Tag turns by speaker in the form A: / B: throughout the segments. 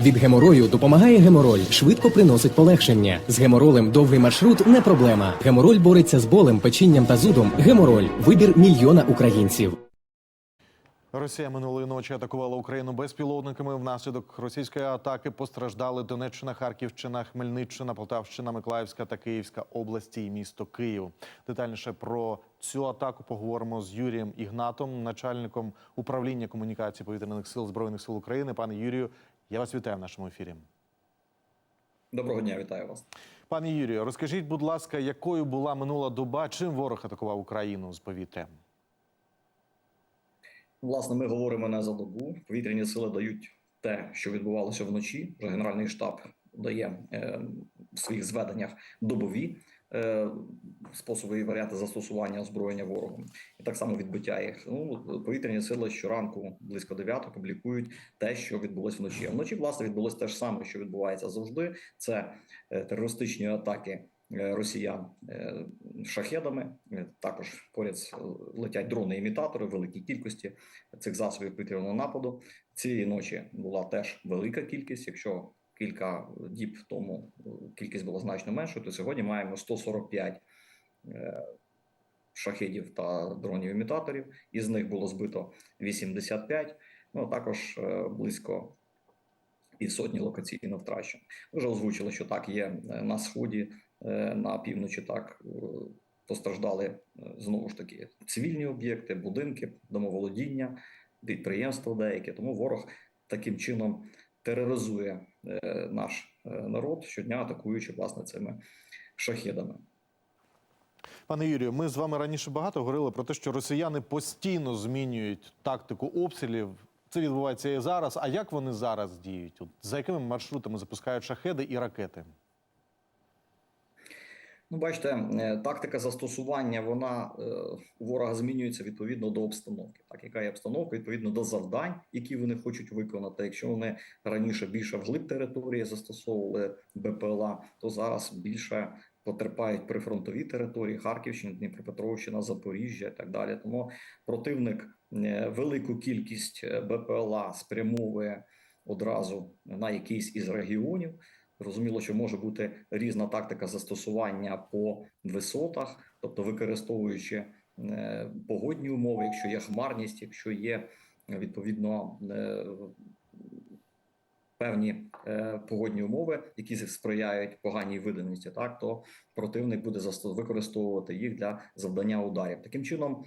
A: Від геморою допомагає гемороль, швидко приносить полегшення. З геморолем довгий маршрут не проблема. Гемороль бореться з болем, печінням та зудом. Гемороль вибір мільйона українців.
B: Росія минулої ночі атакувала Україну безпілотниками. Внаслідок російської атаки постраждали Донеччина, Харківщина, Хмельниччина, Полтавщина, Миколаївська та Київська області і місто Київ. Детальніше про цю атаку поговоримо з Юрієм Ігнатом, начальником управління комунікації повітряних сил збройних сил України. Пане Юрію, я вас вітаю в нашому ефірі.
C: Доброго дня, вітаю вас.
B: Пане Юрію, розкажіть, будь ласка, якою була минула доба? Чим ворог атакував Україну з повітря?
C: Власне, ми говоримо не за добу. Повітряні сили дають те, що відбувалося вночі. Вже Генеральний штаб дає е, в своїх зведеннях добові способи і варіанти застосування озброєння ворогом, і так само відбиття їх. Ну повітряні сили щоранку близько 9 публікують те, що відбулось вночі. Вночі власне відбулось те ж саме, що відбувається завжди. Це е, терористичні атаки. е, Росіян е, шахедами Е, також поряд летять дрони-імітатори великій кількості цих засобів повітряного нападу. Цієї ночі була теж велика кількість. Якщо кілька діб тому е, кількість була значно меншою, то сьогодні маємо 145 е, шахедів та дронів-імітаторів. Із них було збито 85, ну а також е, близько і сотні локаційно втрачено. Вже озвучили, що так є на сході, на півночі. Так постраждали знову ж таки цивільні об'єкти, будинки, домоволодіння, підприємства деякі. Тому ворог таким чином тероризує наш е, народ щодня, атакуючи власне цими шахедами.
B: Пане Юрію, ми з вами раніше багато говорили про те, що росіяни постійно змінюють тактику обстрілів. Це відбувається і зараз. А як вони зараз діють? От за якими маршрутами запускають шахеди і ракети?
C: Ну, бачите, е, тактика застосування вона е, у ворога змінюється відповідно до обстановки. Так, яка є обстановка, відповідно до завдань, які вони хочуть виконати. Якщо вони раніше більше вглиб території застосовували БПЛА, то зараз більше потерпають прифронтові території Харківщина, Дніпропетровщина, Запоріжжя і так далі. Тому противник е, велику кількість БПЛА спрямовує одразу на якийсь із регіонів. Зрозуміло, що може бути різна тактика застосування по висотах, тобто використовуючи е, погодні умови, якщо є хмарність, якщо є відповідно е, певні е, погодні умови, які сприяють поганій видимості, так то противник буде використовувати їх для завдання ударів. Таким чином,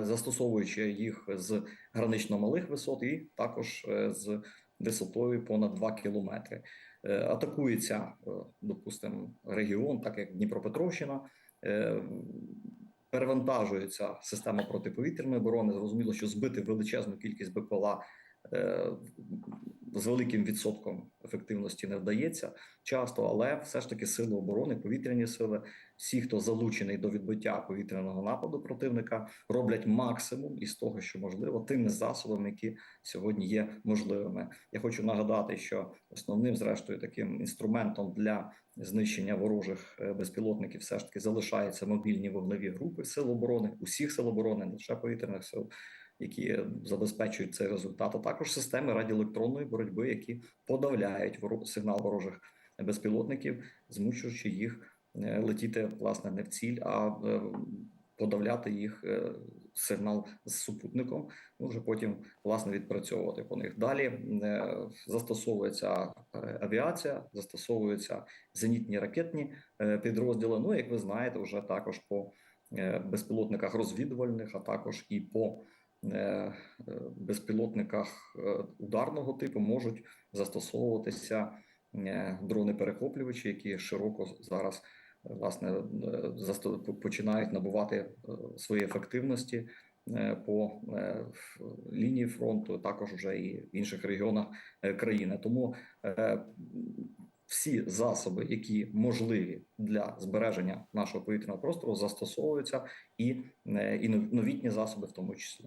C: застосовуючи їх з гранично малих висот, і також з висотою понад 2 кілометри. Е, Атакується, е, допустимо, регіон, так як Дніпропетровщина. е, Перевантажується система протиповітряної оборони. Зрозуміло, що збити величезну кількість БПЛА з великим відсотком ефективності не вдається часто, але все ж таки сили оборони, повітряні сили, всі, хто залучений до відбиття повітряного нападу противника, роблять максимум із того, що можливо, тими засобами, які сьогодні є можливими. Я хочу нагадати, що основним, зрештою, таким інструментом для знищення ворожих е, безпілотників все ж таки залишаються мобільні вогневі групи сил оборони, усіх сил оборони, не лише повітряних сил. Які забезпечують цей результат, а також системи радіоелектронної боротьби, які подавляють сигнал ворожих безпілотників, змушуючи їх е, летіти власне не в ціль, а е, подавляти їх е, сигнал з супутником. Ну вже потім власне відпрацьовувати по них. Далі е, застосовується е, авіація, застосовуються зенітні ракетні е, підрозділи. Ну як ви знаєте, вже також по е, безпілотниках розвідувальних, а також і по е, е, безпілотниках е, ударного типу можуть застосовуватися е, дрони-перехоплювачі, які широко зараз е, власне е, починають набувати е, свої ефективності е, по лінії фронту, також вже і в інших регіонах країни. Тому всі засоби, які можливі для збереження нашого повітряного простору, застосовуються і, і нов- новітні засоби в тому числі.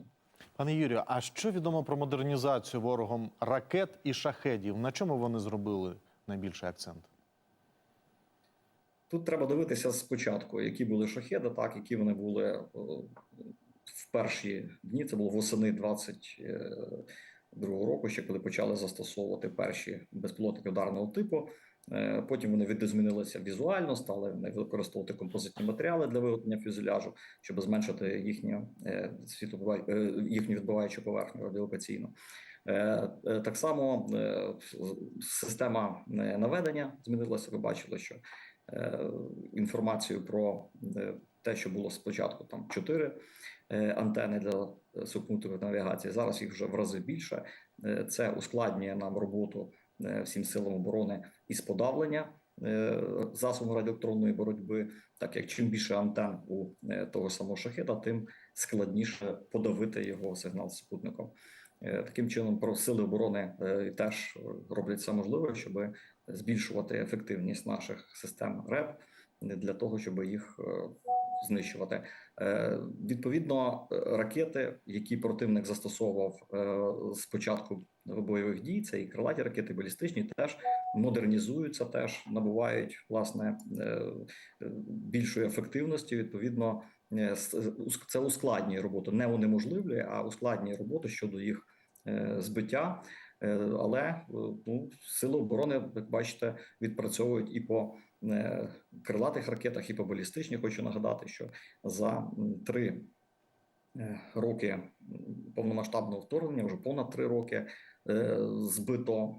B: Пане Юрію, а що відомо про модернізацію ворогом ракет і шахедів? На чому вони зробили найбільший акцент?
C: Тут треба дивитися спочатку, які були шахеди, так які вони були е, в перші дні. Це було восени 20 22 року, ще коли почали застосовувати перші безпілотники ударного типу. Е, Потім вони відозмінилися візуально, стали використовувати композитні матеріали для виготовлення фюзеляжу, щоб зменшити їхню е, світлову е, їхню відбиваючу поверхню радіолокаційну. Е, е, Так само е, система е, наведення змінилася. Ви бачили, що е, інформацію про е, те, що було спочатку, там чотири е, антени для е, супутникової навігації. Зараз їх вже в рази більше. Е, Це ускладнює нам роботу е, всім силам оборони із подавлення е, засобу радіоелектронної боротьби, так як чим більше антен у е, того самого шахеда, тим складніше подавити його сигнал супутником. Е, Таким чином, про сили оборони е, теж роблять все можливе, щоб збільшувати ефективність наших систем РЕП для того, щоб їх е, знищувати. Е, Відповідно, е, ракети, які противник застосовував е, з початку бойових дій, це і крилаті ракети, балістичні, теж модернізуються, теж набувають власне е, е, більшої ефективності. Відповідно, е, це ускладнює роботу, не унеможливлює, а ускладнює роботу щодо їх е, збиття. Е, Але е, ну, сили оборони, як бачите, відпрацьовують і по е, крилатих ракетах, і по балістичних. Хочу нагадати, що за три роки повномасштабного вторгнення, вже понад три роки, збито,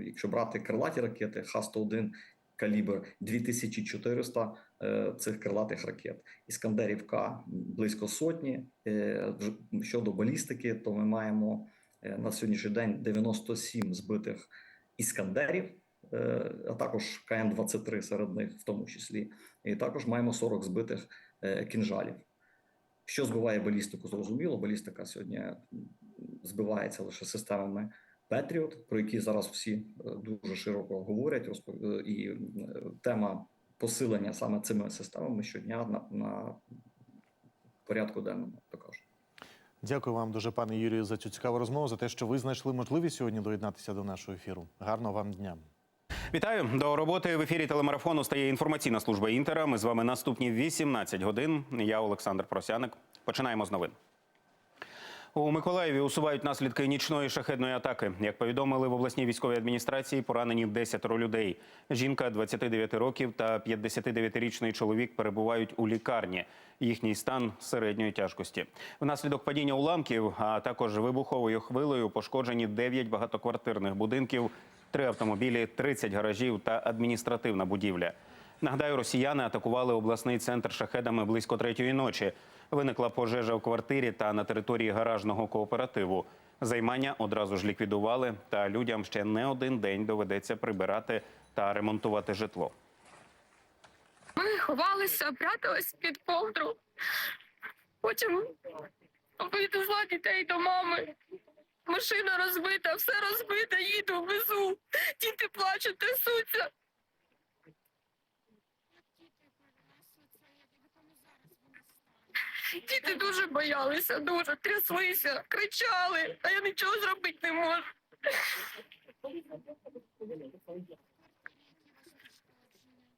C: якщо брати крилаті ракети, Х-101 калібр 2400 е, цих крилатих ракет. Іскандерів К близько сотні. Щодо балістики, то ми маємо на сьогоднішній день 97 збитих іскандерів, е, а також КН-23 серед них, в тому числі, і також маємо 40 збитих е, кінжалів. Що збиває балістику? Зрозуміло, балістика сьогодні збивається лише системами Петріот, про які зараз всі е, дуже широко говорять. розпо- е, І е, тема посилення саме цими системами щодня на, на порядку денному також.
B: Дякую вам дуже, пане Юрію, за цю цікаву розмову, за те, що ви знайшли можливість сьогодні доєднатися до нашого ефіру. Гарного вам дня.
D: Вітаю до роботи в ефірі телемарафону. Стає інформаційна служба інтера. Ми з вами наступні 18 годин. Я Олександр Просяник. Починаємо з новин. У Миколаєві усувають наслідки нічної шахедної атаки. Як повідомили в обласній військовій адміністрації, поранені 10 людей. Жінка 29 років та 59-річний чоловік перебувають у лікарні. Їхній стан середньої тяжкості. Внаслідок падіння уламків, а також вибуховою хвилею пошкоджені 9 багатоквартирних будинків, 3 автомобілі, 30 гаражів та адміністративна будівля. Нагадаю, росіяни атакували обласний центр шахедами близько третьої ночі. Виникла пожежа в квартирі та на території гаражного кооперативу. Займання одразу ж ліквідували, та людям ще не один день доведеться прибирати та ремонтувати житло.
E: Ми ховалися, прятались під ковдру. Потім відвезла дітей до мами. Машина розбита, все розбите, їду, везу. Діти плачуть, трясуться. Діти дуже боялися, дуже тряслися, кричали, а я нічого зробити не можу.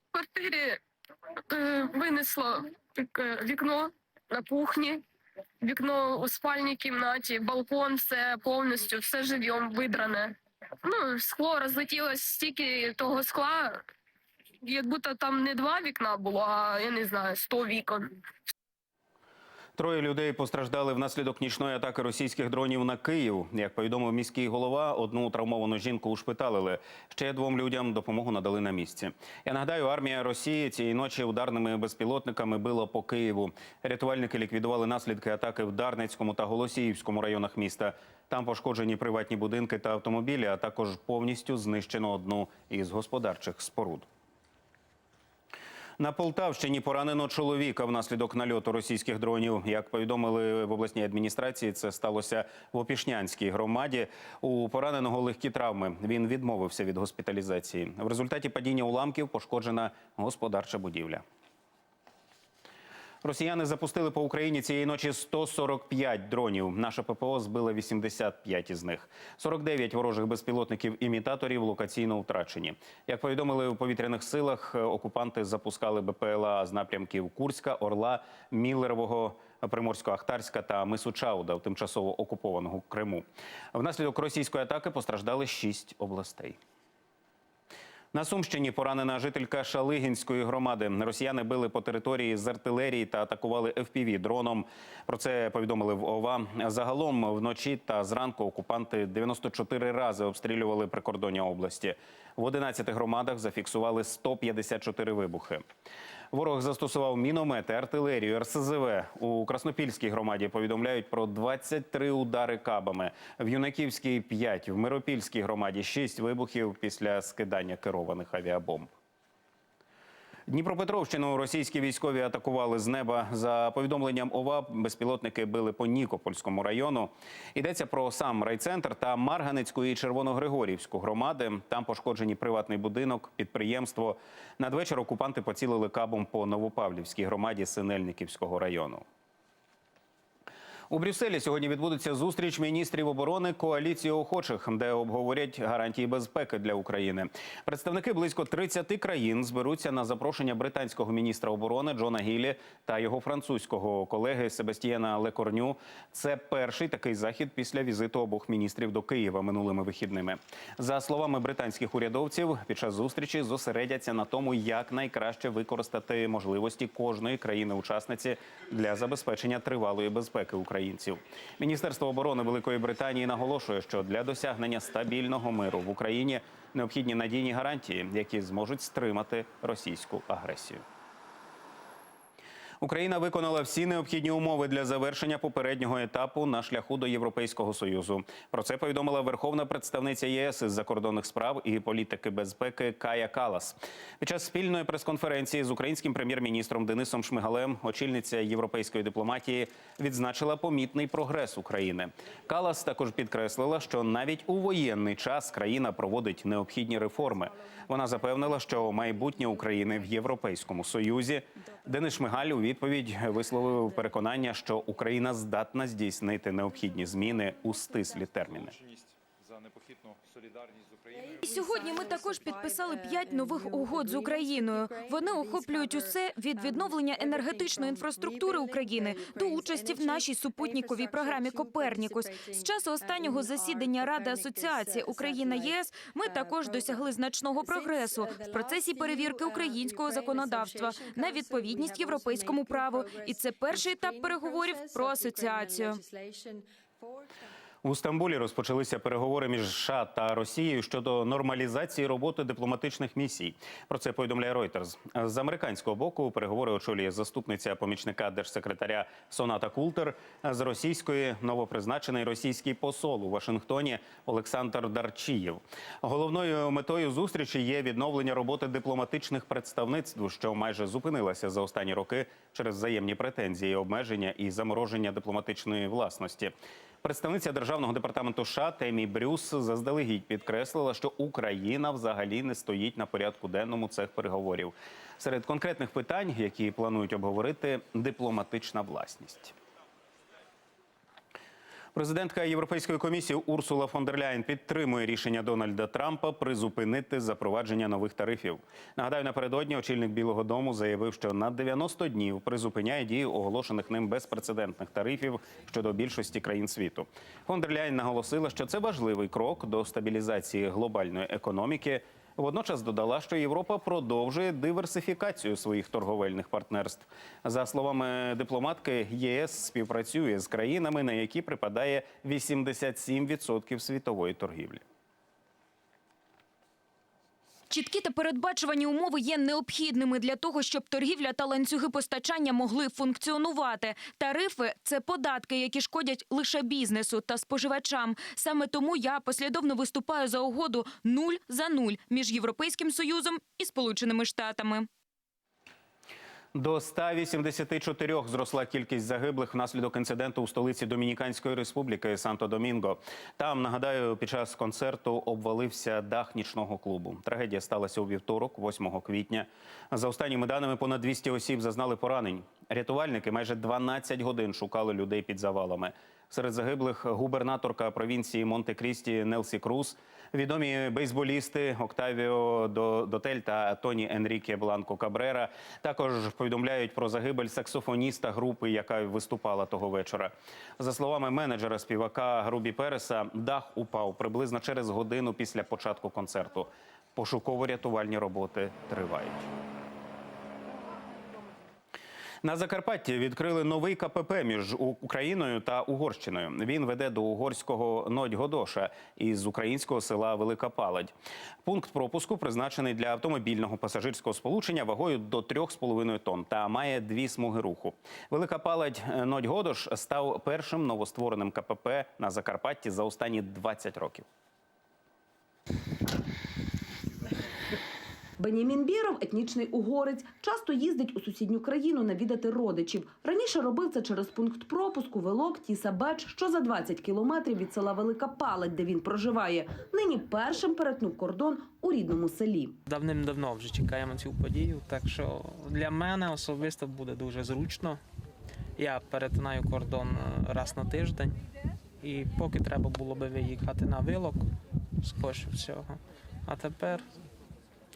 E: В квартирі е, винесло таке вікно на кухні, вікно у спальній кімнаті, балкон, все повністю, все живьом видране. Ну, скло розлетілось стільки того скла, як будто там не два вікна було, а я не знаю, сто вікон.
D: Троє людей постраждали внаслідок нічної атаки російських дронів на Київ. Як повідомив міський голова, одну травмовану жінку ушпиталили. Ще двом людям допомогу надали на місці. Я нагадаю, армія Росії цієї ночі ударними безпілотниками била по Києву. Рятувальники ліквідували наслідки атаки в Дарницькому та Голосіївському районах міста. Там пошкоджені приватні будинки та автомобілі, а також повністю знищено одну із господарчих споруд. На Полтавщині поранено чоловіка внаслідок нальоту російських дронів. Як повідомили в обласній адміністрації, це сталося в Опішнянській громаді. У пораненого легкі травми. Він відмовився від госпіталізації. В результаті падіння уламків пошкоджена господарча будівля. Росіяни запустили по Україні цієї ночі 145 дронів. Наша ППО збила 85 із них. 49 ворожих безпілотників-імітаторів локаційно втрачені. Як повідомили у повітряних силах, е, окупанти запускали БПЛА з напрямків Курська, Орла, Міллерового, Приморсько-Ахтарська та Мису Чауда в тимчасово окупованого Криму. Внаслідок російської атаки постраждали шість областей. На Сумщині поранена жителька Шалигінської громади. Росіяни били по території з артилерії та атакували fpv дроном. Про це повідомили в ОВА. Загалом вночі та зранку окупанти 94 рази обстрілювали прикордоння області. В 11 громадах зафіксували 154 вибухи. Ворог застосував міномети, артилерію, РСЗВ. У Краснопільській громаді повідомляють про 23 удари кабами. В Юнаківській 5, в Миропільській громаді 6 вибухів після скидання керованих авіабомб. Дніпропетровщину російські військові атакували з неба. За повідомленням ОВА, безпілотники били по Нікопольському району. Йдеться про сам райцентр та Марганецьку і Червоногригорівську громади. Там пошкоджені приватний будинок, підприємство. Надвечір окупанти поцілили кабом по Новопавлівській громаді Синельниківського району. У Брюсселі сьогодні відбудеться зустріч міністрів оборони коаліції охочих, де обговорять гарантії безпеки для України. Представники близько 30 країн зберуться на запрошення британського міністра оборони Джона Гілі та його французького колеги Себастьєна Лекорню. Це перший такий захід після візиту обох міністрів до Києва минулими вихідними. За словами британських урядовців, під час зустрічі зосередяться на тому, як найкраще використати можливості кожної країни-учасниці для забезпечення тривалої безпеки українців. Міністерство оборони Великої Британії наголошує, що для досягнення стабільного миру в Україні необхідні надійні гарантії, які зможуть стримати російську агресію. Україна виконала всі необхідні умови для завершення попереднього етапу на шляху до Європейського союзу. Про це повідомила верховна представниця ЄС із закордонних справ і політики безпеки Кая Калас. Під час спільної прес-конференції з українським прем'єр-міністром Денисом Шмигалем очільниця європейської дипломатії відзначила помітний прогрес України. Калас також підкреслила, що навіть у воєнний час країна проводить необхідні реформи. Вона запевнила, що майбутнє України в Європейському Союзі. Денис Шмигаль у відповідь висловив переконання, що Україна здатна здійснити необхідні зміни у стислі терміни.
F: Непохитну солідарність з Україною.
G: І сьогодні ми також підписали п'ять нових угод з Україною. Вони охоплюють усе від відновлення енергетичної інфраструктури України до участі в нашій супутниковій програмі Копернікус. З часу останнього засідання Ради асоціації Україна ЄС ми також досягли значного прогресу в процесі перевірки українського законодавства на відповідність європейському праву. І це перший етап переговорів про асоціацію.
D: У Стамбулі розпочалися переговори між США та Росією щодо нормалізації роботи дипломатичних місій. Про це повідомляє Reuters. З американського боку переговори очолює заступниця помічника держсекретаря Соната Култер. З російської новопризначений російський посол у Вашингтоні Олександр Дарчієв. Головною метою зустрічі є відновлення роботи дипломатичних представництв, що майже зупинилася за останні роки через взаємні претензії, обмеження і замороження дипломатичної власності. Представниця державного департаменту США Темі Брюс заздалегідь підкреслила, що Україна взагалі не стоїть на порядку денному цих переговорів. Серед конкретних питань, які планують обговорити, дипломатична власність. Президентка Європейської комісії Урсула фон дер Ляєн підтримує рішення Дональда Трампа призупинити запровадження нових тарифів. Нагадаю, напередодні очільник Білого Дому заявив, що на 90 днів призупиняє дію оголошених ним безпрецедентних тарифів щодо більшості країн світу. Фон дер Ляєн наголосила, що це важливий крок до стабілізації глобальної економіки. Водночас додала, що Європа продовжує диверсифікацію своїх торговельних партнерств. За словами дипломатки, ЄС співпрацює з країнами, на які припадає 87% світової торгівлі.
G: Чіткі та передбачувані умови є необхідними для того, щоб торгівля та ланцюги постачання могли функціонувати. Тарифи це податки, які шкодять лише бізнесу та споживачам. Саме тому я послідовно виступаю за угоду нуль за нуль між Європейським Союзом і Сполученими Штатами.
D: До 184 зросла кількість загиблих внаслідок інциденту у столиці Домініканської республіки Санто-Домінго. Там нагадаю, під час концерту обвалився дах нічного клубу. Трагедія сталася у вівторок, 8 квітня. За останніми даними, понад 200 осіб зазнали поранень. Рятувальники майже 12 годин шукали людей під завалами. Серед загиблих губернаторка провінції Монте-Крісті Нелсі Круз, Відомі бейсболісти Октавіо До- Дотель та Тоні Енріке Бланко Кабрера також повідомляють про загибель саксофоніста групи, яка виступала того вечора. За словами менеджера співака Грубі Переса, дах упав приблизно через годину після початку концерту. Пошуково-рятувальні роботи тривають. На Закарпатті відкрили новий КПП між Україною та Угорщиною. Він веде до угорського Нодь-Годоша із українського села Велика Паладь. Пункт пропуску призначений для автомобільного пасажирського сполучення вагою до 3,5 тонн та має дві смуги руху. Велика Паладь е, Нодь-Годош став першим новоствореним КПП на Закарпатті за останні 20 років.
H: Бенямін Біров, етнічний угорець, часто їздить у сусідню країну навідати родичів. Раніше робив це через пункт пропуску Велок Тіса Беч, що за 20 кілометрів від села Велика Палать, де він проживає. Нині першим перетнув кордон у рідному селі.
I: Давним-давно вже чекаємо цю подію, так що для мене особисто буде дуже зручно. Я перетинаю кордон е, раз на тиждень, і поки треба було би виїхати на вилок, скорше всього. А тепер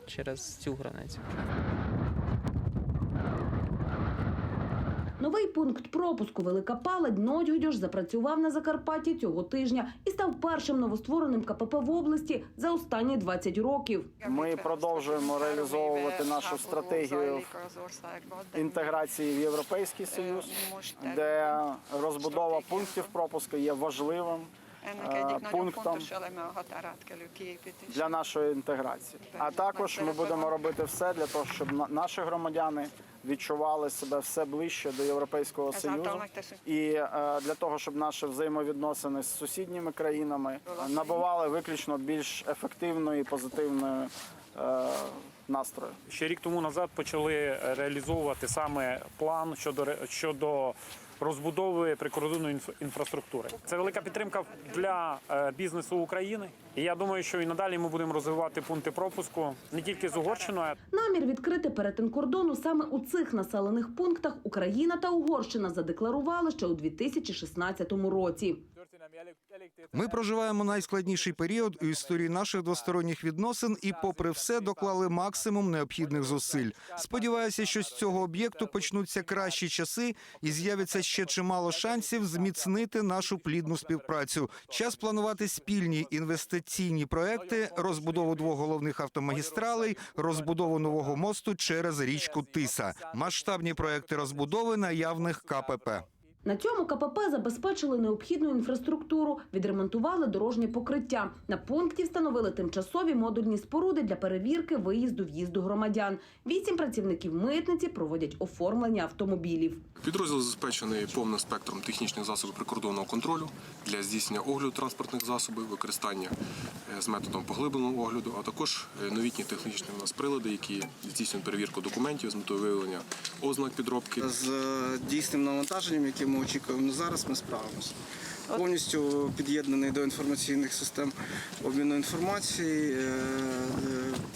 I: через цю границю.
H: Новий пункт пропуску Велика Палать Нодьгодьош запрацював на Закарпатті цього тижня і став першим новоствореним КПП в області за останні 20 років.
J: Ми продовжуємо реалізовувати нашу стратегію інтеграції в Європейський Союз, де розбудова пунктів пропуску є важливим пунктом для нашої інтеграції. А також ми будемо робити все для того, щоб на- наші громадяни відчували себе все ближче до Європейського Союзу, і е, для того, щоб наші взаємовідносини з сусідніми країнами е, набували виключно більш ефективної і позитивної е, настрою.
K: Ще рік тому назад почали реалізовувати саме план щодо ре- щодо розбудови прикордонної інф- інфраструктури. Це велика підтримка для е, бізнесу України. І я думаю, що і надалі ми будемо розвивати пункти пропуску не тільки з Угорщиною,
H: Намір відкрити перетин кордону саме у цих населених пунктах Україна та Угорщина задекларували ще у 2016 році.
L: Ми проживаємо найскладніший період у історії наших двосторонніх відносин і, попри все, доклали максимум необхідних зусиль. Сподіваюся, що з цього об'єкту почнуться кращі часи і з'явиться ще чимало шансів зміцнити нашу плідну співпрацю. Час планувати спільні інвестиційні проекти, розбудову двох головних автомагістралей, розбудову нового мосту через річку Тиса, масштабні проекти розбудови наявних КПП.
H: На цьому КПП забезпечили необхідну інфраструктуру, відремонтували дорожнє покриття. На пункті встановили тимчасові модульні споруди для перевірки виїзду в'їзду громадян. Вісім працівників митниці проводять оформлення автомобілів.
M: Підрозділ забезпечений повним спектром технічних засобів прикордонного контролю для здійснення огляду транспортних засобів, використання е, з методом поглибленого огляду, а також е, новітні технічні у нас прилади, які здійснюють перевірку документів з метою виявлення ознак підробки.
J: З е, дійсним навантаженням, яке ми очікуємо ну, зараз, ми справимося. Повністю під'єднаний до інформаційних систем обміну інформації, е,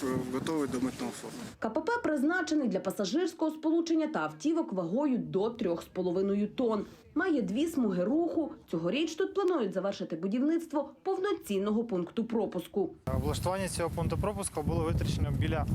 J: е, готовий до митного форму.
H: КПП призначений для пасажирського сполучення та автівок вагою до 3,5 тонн. Має дві смуги руху. Цьогоріч тут планують завершити будівництво повноцінного пункту пропуску.
K: Облаштування цього пункту пропуску було витрачено біля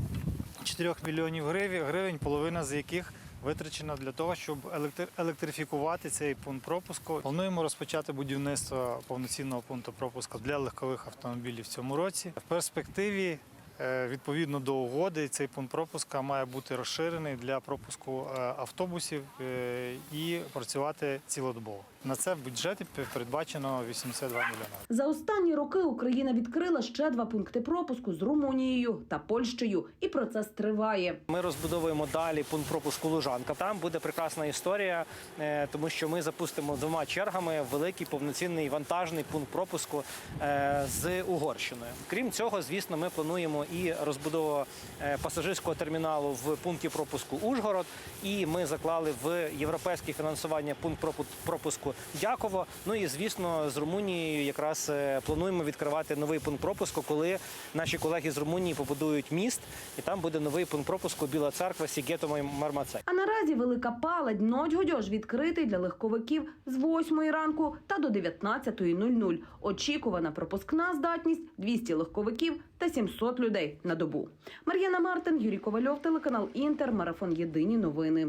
K: 4 мільйонів гривень, гривень, половина з яких витрачена для того, щоб електри- електрифікувати цей пункт пропуску. Плануємо розпочати будівництво повноцінного пункту пропуску для легкових автомобілів в цьому році. В перспективі, е, відповідно до угоди, цей пункт пропуска має бути розширений для пропуску е, автобусів е, і працювати цілодобово. На це в бюджеті передбачено 82 мільйони.
H: За останні роки Україна відкрила ще два пункти пропуску з Румунією та Польщею, і процес триває.
I: Ми розбудовуємо далі пункт пропуску Лужанка. Там буде прекрасна історія, е, тому що ми запустимо двома чергами великий повноцінний вантажний пункт пропуску е, з Угорщиною. Крім цього, звісно, ми плануємо і розбудову е, пасажирського терміналу в пункті пропуску Ужгород. І ми заклали в європейське фінансування пункт пропу-
N: пропуску Дяково. Ну і звісно, з Румунією якраз е, плануємо відкривати новий пункт пропуску, коли наші колеги з Румунії побудують міст, і там буде новий пункт пропуску Біла Церква, Сігетомо і Мармацей.
H: А наразі Велика Палать Нодьгодьож відкритий для легковиків з 8 ранку та до 19.00. Очікувана пропускна здатність 200 легковиків та 700 людей на добу. Мар'яна Мартин, Юрій Ковальов, телеканал Інтер, марафон Єдині новини.